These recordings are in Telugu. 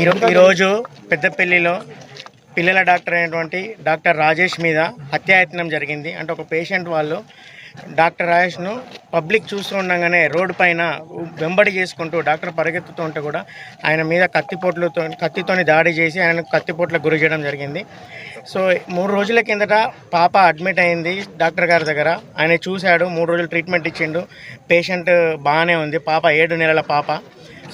ఈరో ఈరోజు పెద్దపల్లిలో పిల్లల డాక్టర్ అయినటువంటి డాక్టర్ రాజేష్ మీద హత్యాయత్నం జరిగింది. అంటే ఒక పేషెంట్ వాళ్ళు డాక్టర్ రాజేష్ను పబ్లిక్ చూస్తూ ఉండగానే రోడ్డు పైన వెంబడి చేసుకుంటూ డాక్టర్ పరిగెత్తుతూ ఉంటే కూడా ఆయన మీద కత్తిపోట్లతో కత్తితోని దాడి చేసి ఆయన కత్తిపోట్లకు గురి చేయడం జరిగింది. సో మూడు రోజుల కిందట పాప అడ్మిట్ అయింది డాక్టర్ గారి దగ్గర. ఆయన చూశాడు మూడు రోజులు ట్రీట్మెంట్ ఇచ్చిండు. పేషెంట్ బాగానే ఉంది. పాప ఏడు నెలల పాప.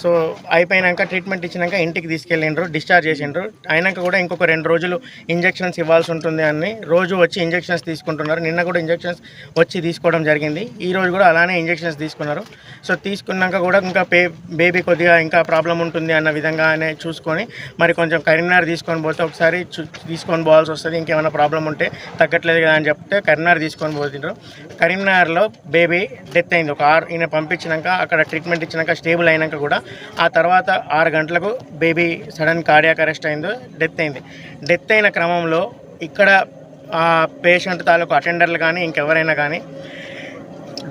సో అయిపోయినాక ట్రీట్మెంట్ ఇచ్చినాక ఇంటికి తీసుకెళ్ళిండ్రు డిశ్చార్జ్ చేసిండ్రు. అయినాక కూడా ఇంకొక రెండు రోజులు ఇంజెక్షన్స్ ఇవ్వాల్సి ఉంటుంది అని రోజు వచ్చి ఇంజెక్షన్స్ తీసుకుంటున్నారు. నిన్న కూడా ఇంజెక్షన్స్ వచ్చి తీసుకోవడం జరిగింది. ఈ రోజు కూడా అలానే ఇంజెక్షన్స్ తీసుకున్నారు. సో తీసుకున్నాక కూడా ఇంకా పే బేబీ కొద్దిగా ఇంకా ప్రాబ్లం ఉంటుంది అన్న విధంగానే చూసుకొని మరి కొంచెం కరీంనగర్ తీసుకొని పోతే ఒకసారి చూ తీసుకొని పోవాల్సి వస్తుంది. ఇంకేమైనా ప్రాబ్లం ఉంటే తగ్గట్లేదు కదా అని చెప్తే కరీంనగర్ తీసుకొని పోతుండ్రు. కరీంనగర్లో బేబీ డెత్ అయింది. ఒక ఆరు ఈయన పంపించినాక అక్కడ ట్రీట్మెంట్ ఇచ్చినాక స్టేబుల్ అయినాక కూడా ఆ తర్వాత ఆరు గంటలకు బేబీ సడన్ కార్డియాక్ అరెస్ట్ అయింది డెత్ అయింది. డెత్ అయిన క్రమంలో ఇక్కడ ఆ పేషెంట్ తాలూకు అటెండర్లు కానీ ఇంకెవరైనా కానీ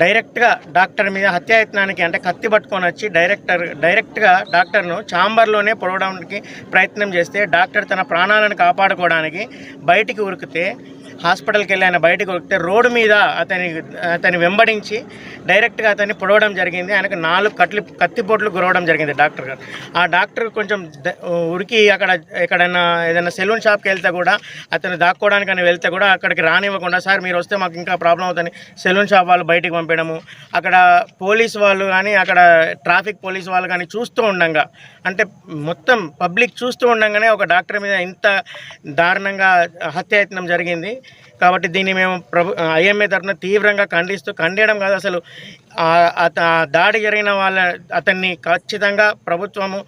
డైరెక్ట్గా డాక్టర్ మీద హత్యాయత్నానికి అంటే కత్తి పట్టుకొని వచ్చి డైరెక్టర్ డైరెక్ట్గా డాక్టర్ను ఛాంబర్లోనే పొడవడానికి ప్రయత్నం చేస్తే డాక్టర్ తన ప్రాణాలను కాపాడుకోవడానికి బయటికి ఉరికితే హాస్పిటల్కి వెళ్ళి ఆయన బయటకు వస్తే రోడ్డు మీద అతని అతని వెంబడించి డైరెక్ట్గా అతన్ని పొడవడం జరిగింది. ఆయనకు నాలుగు కట్లు కత్తిపోట్లు గురవడం జరిగింది డాక్టర్ గారు. ఆ డాక్టర్ కొంచెం ద- ఉరికి అక్కడ ఎక్కడైనా ఏదైనా సెలూన్ షాప్కి వెళ్తే కూడా అతను దాక్కోవడానికి అని వెళ్తే కూడా అక్కడికి రానివ్వకుండా సార్ మీరు వస్తే మాకు ఇంకా ప్రాబ్లం అవుతుంది. సెలూన్ షాప్ వాళ్ళు బయటికి పంపించడము అక్కడ పోలీస్ వాళ్ళు కానీ అక్కడ ట్రాఫిక్ పోలీస్ వాళ్ళు కానీ చూస్తూ ఉండంగా అంటే మొత్తం పబ్లిక్ చూస్తూ ఉండంగానే ఒక డాక్టర్ మీద ఇంత దారుణంగా హత్యాయత్నం జరిగింది. కాబట్టి దీన్ని మేము ప్రభు ఐఎంఏ తరఫున తీవ్రంగా ఖండిస్తూ ఖండేయడం కాదు. అసలు దాడి జరిగిన వాళ్ళ అతన్ని ఖచ్చితంగా ప్రభుత్వము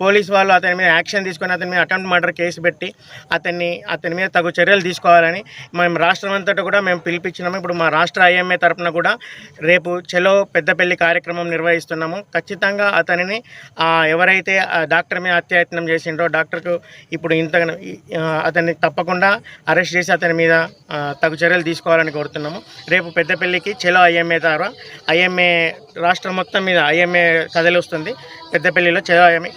పోలీస్ వాళ్ళు అతని మీద యాక్షన్ తీసుకొని అతని మీద అటెంప్ట్ మర్డర్ కేసు పెట్టి అతన్ని అతని మీద తగు చర్యలు తీసుకోవాలని మేము రాష్ట్రం అంతటా కూడా మేము పిలిపించినాము. ఇప్పుడు మా రాష్ట్ర ఐఎంఏ తరఫున కూడా రేపు చెలో పెద్దపల్లి కార్యక్రమం నిర్వహిస్తున్నాము. ఖచ్చితంగా అతనిని ఎవరైతే ఆ డాక్టర్ మీద అత్యాయత్నం చేసిండో డాక్టర్కు ఇప్పుడు ఇంత అతన్ని తప్పకుండా అరెస్ట్ చేసి అతని మీద తగు చర్యలు తీసుకోవాలని కోరుతున్నాము. రేపు పెద్దపల్లికి చెలో ఐఎంఏ ద్వారా ఐఎంఏ రాష్ట్రం మొత్తం మీద ఐఎంఏ కథలు వస్తుంది పెద్దపల్లిలో ఐఎంఏ.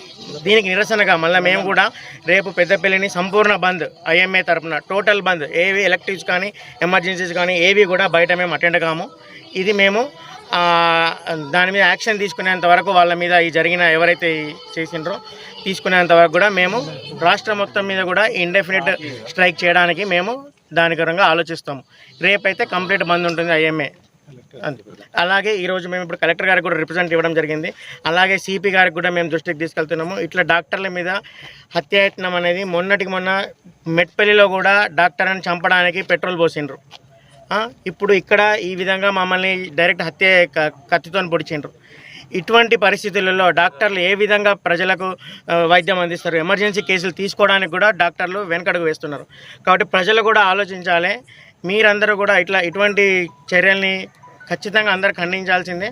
దీనికి నిరసనగా మళ్ళీ మేము కూడా రేపు పెద్దపల్లిని సంపూర్ణ బంద్ ఐఎంఏ తరపున టోటల్ బంద్ ఏవి ఎలక్టివ్స్ కానీ ఎమర్జెన్సీస్ కానీ ఏవి కూడా బయట మేము అటెండ్ కాము. ఇది మేము దాని మీద యాక్షన్ తీసుకునేంత వరకు వాళ్ళ మీద ఈ జరిగిన ఎవరైతే చేసిండ్రో తీసుకునేంత వరకు కూడా మేము రాష్ట్రం మొత్తం మీద కూడా ఇండెఫినెట్ స్ట్రైక్ చేయడానికి మేము దానికరంగా ఆలోచిస్తాము. రేపైతే కంప్లీట్ బంద్ ఉంటుంది ఐఎంఏ. అలాగే ఈరోజు మేము ఇప్పుడు కలెక్టర్ గారికి కూడా రిప్రజెంట్ ఇవ్వడం జరిగింది. అలాగే సిపి గారికి కూడా మేము దృష్టికి తీసుకెళ్తున్నాము. ఇట్లా డాక్టర్ల మీద హత్యాయత్నం అనేది మొన్నటికి మొన్న మెట్పల్లిలో కూడా డాక్టర్ని చంపడానికి పెట్రోల్ పోసిండ్రు. ఇప్పుడు ఇక్కడ ఈ విధంగా మమ్మల్ని డైరెక్ట్ హత్య కత్తితో పొడిచిండ్రు. ఇటువంటి పరిస్థితులలో డాక్టర్లు ఏ విధంగా ప్రజలకు వైద్యం అందిస్తారు? ఎమర్జెన్సీ కేసులు తీసుకోవడానికి కూడా డాక్టర్లు వెనకడుగు వేస్తున్నారు. కాబట్టి ప్రజలు కూడా ఆలోచించాలి. మీరందరూ కూడా ఇట్లా ఇటువంటి చర్యల్ని ఖచ్చితంగా అందరు ఖండించాల్సిందే.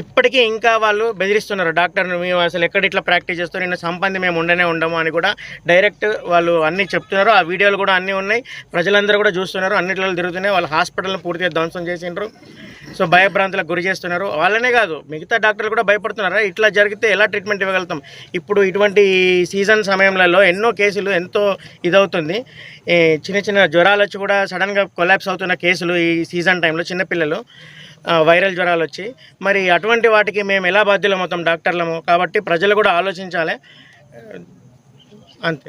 ఇప్పటికీ ఇంకా వాళ్ళు బెదిరిస్తున్నారు డాక్టర్ను మేము అసలు ఎక్కడ ఇట్లా ప్రాక్టీస్ చేస్తారు నిన్న సంబంధి మేము ఉండనే ఉండము అని కూడా డైరెక్ట్ వాళ్ళు అన్నీ చెప్తున్నారు. ఆ వీడియోలు కూడా అన్నీ ఉన్నాయి. ప్రజలందరూ కూడా చూస్తున్నారు. అన్నిట్లో తిరుగుతున్నాయి. వాళ్ళు హాస్పిటల్ని పూర్తిగా ధ్వంసం చేసిండ్రు. సో భయభ్రాంతులకు గురి చేస్తున్నారు. వాళ్ళనే కాదు మిగతా డాక్టర్లు కూడా భయపడుతున్నారు? ఇట్లా జరిగితే ఎలా ట్రీట్మెంట్ ఇవ్వగలుగుతాం? ఇప్పుడు ఇటువంటి సీజన్ సమయంలో ఎన్నో కేసులు ఎంతో ఇదవుతుంది. చిన్న చిన్న జ్వరాలు వచ్చి కూడా సడన్గా కొలాప్స్ అవుతున్న కేసులు ఈ సీజన్ టైంలో చిన్నపిల్లలు వైరల్ జ్వరాలు వచ్చి మరి అటువంటి వాటికి మేము ఎలా బాధ్యులమవుతాం డాక్టర్లము? కాబట్టి ప్రజలు కూడా ఆలోచించాలి. అంతే.